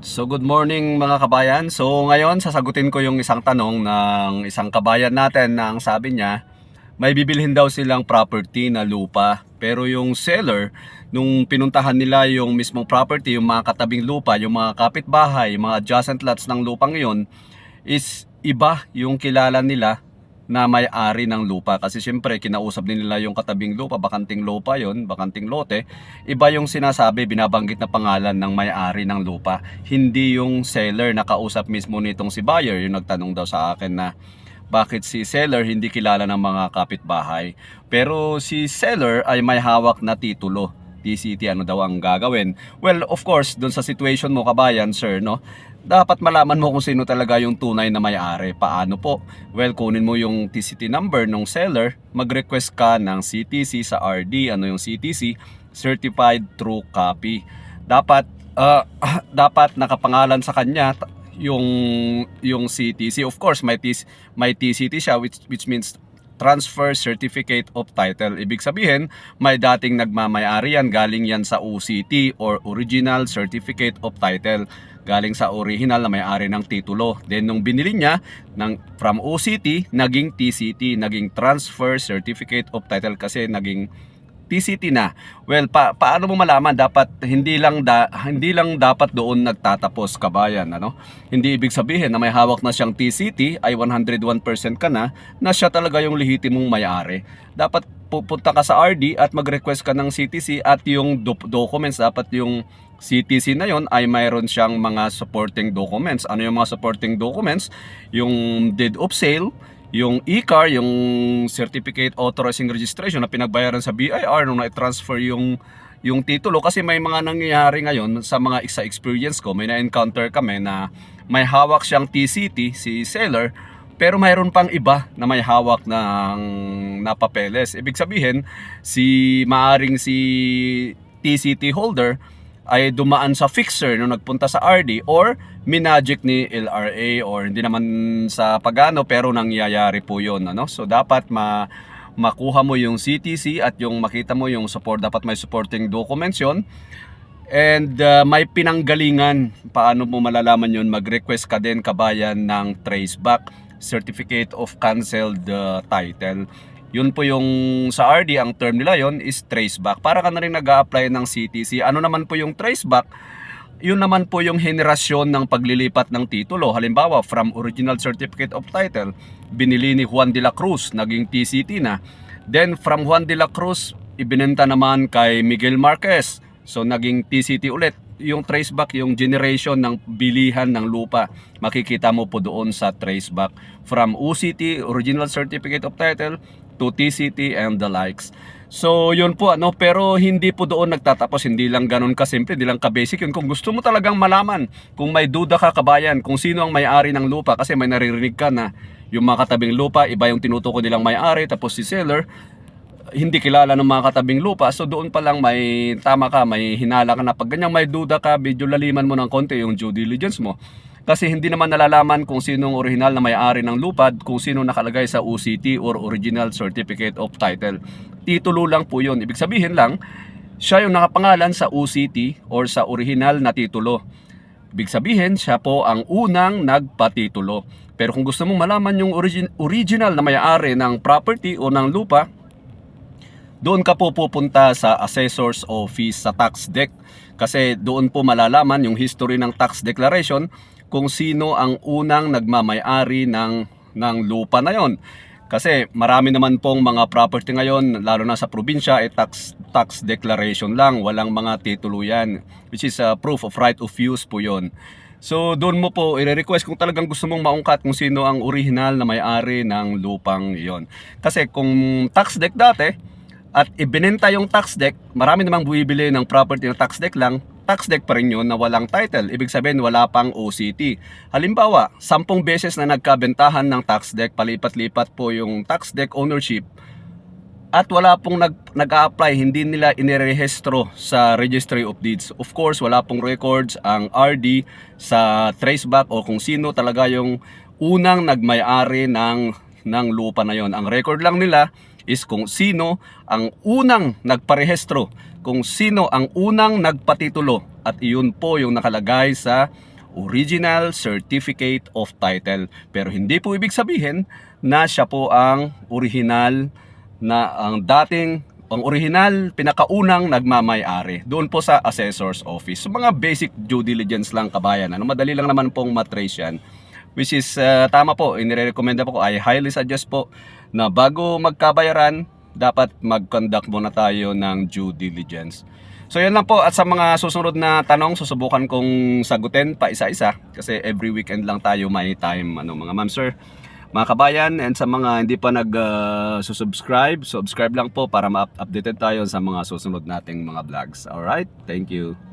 So good morning mga kabayan. So ngayon sasagutin ko yung isang tanong ng isang kabayan natin na ang sabi niya, may bibilhin daw silang property na lupa. Pero yung seller, nung pinuntahan nila yung mismong property, yung mga katabing lupa, yung mga kapitbahay, yung mga adjacent lots ng lupang yon is iba yung kilala nila na may-ari ng lupa kasi syempre kinausap din nila yung katabing lupa, bakanting lupa yon, bakanting lote. Iba yung sinasabi, binabanggit na pangalan ng may-ari ng lupa. Hindi yung seller na kausap mismo nitong si buyer, yung nagtanong daw sa akin na bakit si seller hindi kilala ng mga kapitbahay. Pero si seller ay may hawak na titulo. TCT ano daw ang gagawin? Well, of course, doon sa situation mo kabayan, sir, no? Dapat malaman mo kung sino talaga yung tunay na may-ari. Paano po? Well, kunin mo yung TCT number ng seller, mag-request ka ng CTC sa RD, ano yung CTC, Certified True Copy. Dapat ah, dapat nakapangalan sa kanya yung yung CTC. Of course, may TC, may TCT siya which which means Transfer Certificate of Title. Ibig sabihin, may dating nagmamayari yan, galing yan sa OCT or Original Certificate of Title. Galing sa original na may-ari ng titulo. Then nung binili niya ng from OCT, naging TCT, naging Transfer Certificate of Title kasi naging TCT na. Well, pa paano mo malaman dapat hindi lang da, hindi lang dapat doon nagtatapos kabayan, ano? Hindi ibig sabihin na may hawak na siyang TCT ay 101% ka na na siya talaga yung lehitimong may-ari. Dapat pupunta ka sa RD at mag-request ka ng CTC at yung do- documents dapat yung CTC na yon ay mayroon siyang mga supporting documents. Ano yung mga supporting documents? Yung deed of sale, yung e-car, yung certificate authorizing registration na pinagbayaran sa BIR nung na-transfer yung yung titulo. Kasi may mga nangyayari ngayon sa mga sa experience ko. May na-encounter kami na may hawak siyang TCT si seller pero mayroon pang iba na may hawak ng na papeles. Ibig sabihin si maaring si TCT holder ay dumaan sa fixer nung nagpunta sa RD or minagic ni LRA or hindi naman sa pagano pero nangyayari po yon ano? So dapat ma makuha mo yung CTC at yung makita mo yung support dapat may supporting documents yon and uh, may pinanggalingan paano mo malalaman yun? Mag-request ka din kabayan ng traceback certificate of canceled uh, title yun po yung sa RD, ang term nila yon is traceback. Para ka na rin nag apply ng CTC. Ano naman po yung traceback? Yun naman po yung henerasyon ng paglilipat ng titulo. Halimbawa, from original certificate of title, binili ni Juan de la Cruz, naging TCT na. Then from Juan de la Cruz, ibinenta naman kay Miguel Marquez. So naging TCT ulit. Yung traceback, yung generation ng bilihan ng lupa, makikita mo po doon sa traceback. From OCT, Original Certificate of Title, to TCT and the likes. So yun po ano pero hindi po doon nagtatapos. Hindi lang ganun kasimple hindi lang ka-basic yun. Kung gusto mo talagang malaman kung may duda ka kabayan kung sino ang may-ari ng lupa kasi may naririnig ka na yung mga katabing lupa iba yung tinutukoy nilang may-ari tapos si seller hindi kilala ng mga katabing lupa. So doon pa lang may tama ka may hinala ka na pag ganyan may duda ka medyo laliman mo ng konti yung due diligence mo kasi hindi naman nalalaman kung sinong original na may-ari ng lupa, kung sino nakalagay sa OCT or Original Certificate of Title. Titulo lang po yun. Ibig sabihin lang, siya yung nakapangalan sa OCT or sa original na titulo. Ibig sabihin, siya po ang unang nagpatitulo. Pero kung gusto mong malaman yung origin, original na may-ari ng property o ng lupa, doon ka po pupunta sa assessor's office sa tax deck kasi doon po malalaman yung history ng tax declaration kung sino ang unang nagmamay-ari ng ng lupa na yon. Kasi marami naman pong mga property ngayon lalo na sa probinsya ay tax tax declaration lang, walang mga titulo yan which is a proof of right of use po yon. So doon mo po i-request kung talagang gusto mong maungkat kung sino ang original na may-ari ng lupang iyon. Kasi kung tax deck dati, at ibinenta yung tax deck, marami namang buibili ng property na tax deck lang, tax deck pa rin yun na walang title. Ibig sabihin wala pang OCT. Halimbawa, sampung beses na nagkabentahan ng tax deck, palipat-lipat po yung tax deck ownership, at wala pong nag, nag-a-apply, hindi nila inirehistro sa Registry of Deeds. Of course, wala pong records ang RD sa traceback o kung sino talaga yung unang nagmay-ari ng, ng lupa na yon. Ang record lang nila is kung sino ang unang nagparehistro, kung sino ang unang nagpatitulo at iyon po yung nakalagay sa original certificate of title. Pero hindi po ibig sabihin na siya po ang original na ang dating ang original, pinakaunang nagmamay-ari doon po sa assessor's office. So mga basic due diligence lang kabayan. Ano madali lang naman pong matrace yan. Which is uh, tama po, inirecommenda po ko, I highly suggest po na bago magkabayaran, dapat mag-conduct muna tayo ng due diligence. So yan lang po. At sa mga susunod na tanong susubukan kong sagutin pa isa-isa kasi every weekend lang tayo may time. Ano mga ma'am sir? Mga kabayan and sa mga hindi pa nag uh, subscribe subscribe lang po para ma-updated tayo sa mga susunod nating mga vlogs. Alright? Thank you